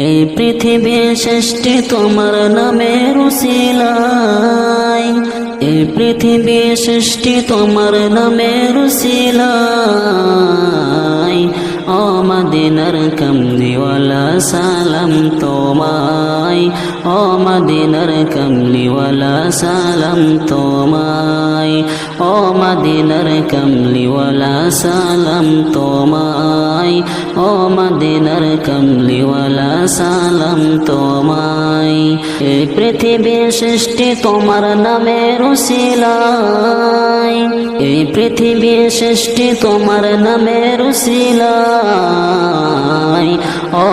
এই পৃথিবী সৃষ্টি তোমার নামের উসিলাই এই পৃথিবী সৃষ্টি তোমার নামের উসিলাই ও মদিনার কমলিওয়ালা, সালাম তোমায়। ও মদিনার কমলিওয়ালা, সালাম তোমায়। ও মদিনার কমলিওয়ালা, সালাম তোমায়। ও মদিনার কমলিওয়ালা, সালাম তোমায়। এই পৃথিবী সৃষ্টি তোমার নামের উসিলাই এই পৃথিবী সৃষ্টি তোমার নামের উসিলাই ও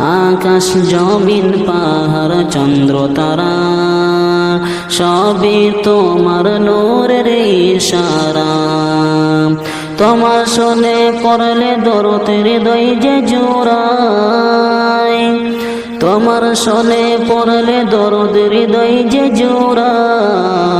আকাশ জমিন, পাহাড়, চন্দ্র, তারা। সবই তোমার নূরের ইশারা। তোমার শোনে পড়লে দরতে হৃদয় যে জোড়ায়। তোমার শোনে পড়লে দরদ হৃদয় যে জোড়ায়।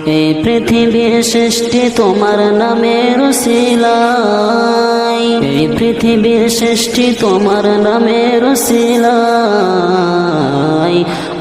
এই পৃথিবীর সৃষ্টি তোমার নামের সিলাই এই পৃথিবীর সৃষ্টি তোমার নামের সিলাই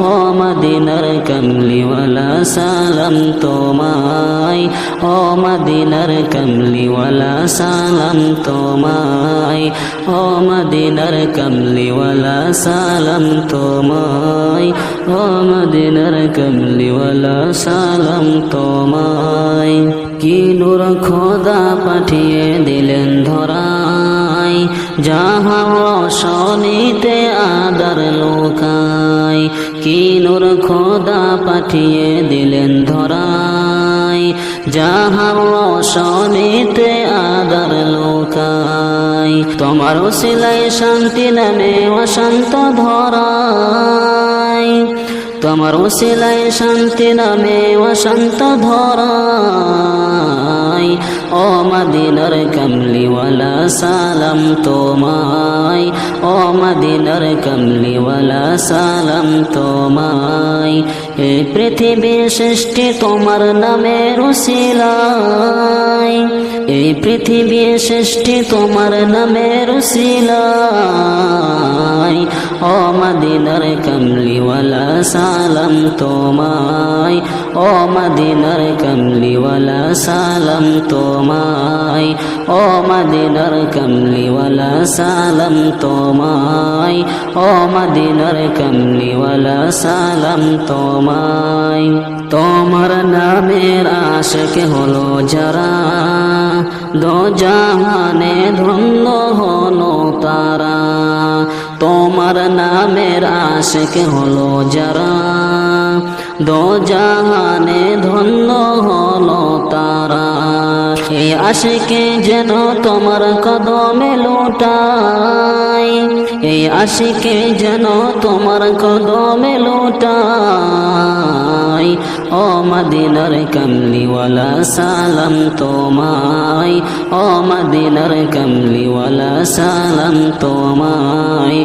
ও মদিনার কমলিওয়ালা সালাম তোমায়। ও মদিনার কমলিওয়ালা সালাম তোমায়। ও মদিনার কমলিওয়ালা সালাম তোমায়। ও মদিনার কমলিওয়ালা সালাম তোমায়। কি নূর খোদা পাঠিয়ে দিলেন ধরাই যাহা রসনীতে আদার লোকায় কি নূর খোদা পাঠিয়ে দিলেন ধরাই। যাহা রসনীতে আদার লোকায় তোমার সিলাই শান্তি নামে অশান্ত ধরাই। তোমার সিলাই শান্তি নামে অশান্ত ধরাই। ও মদিনার কমলিওয়ালা, সালাম তোমায়। ও মদিনার কমলিওয়ালা, সালাম তোমায়। এ পৃথিবী সৃষ্টি তোমার নামে রুসিলাই এই পৃথিবী সৃষ্টি তোমার নামে রুসিলাই ও মদিনার কমলিওয়ালা, সালাম তোমায়। ও মদিনার কমলিওয়ালা, সালাম তোমায়। ও মদিনার কমলিওয়ালা, সালাম তোমায়। ও মদিনার কমলিওয়ালা, সালাম তোমায়। তোমার নামের আশক হলো যারা দো জাহানে ধন্য হলো তারা। তোমার নামের আশক হলো যারা দো জাহানে ধন্য হলো তারা। এই আশিকে যেন তোমার কদমে লোটাই। এই আশিকে যেন তোমার কদমে লোটাই। ও মদিনার কমলিওয়ালা, সালাম তোমায়। ও মদিনার কমলিওয়ালা, সালাম তোমায়।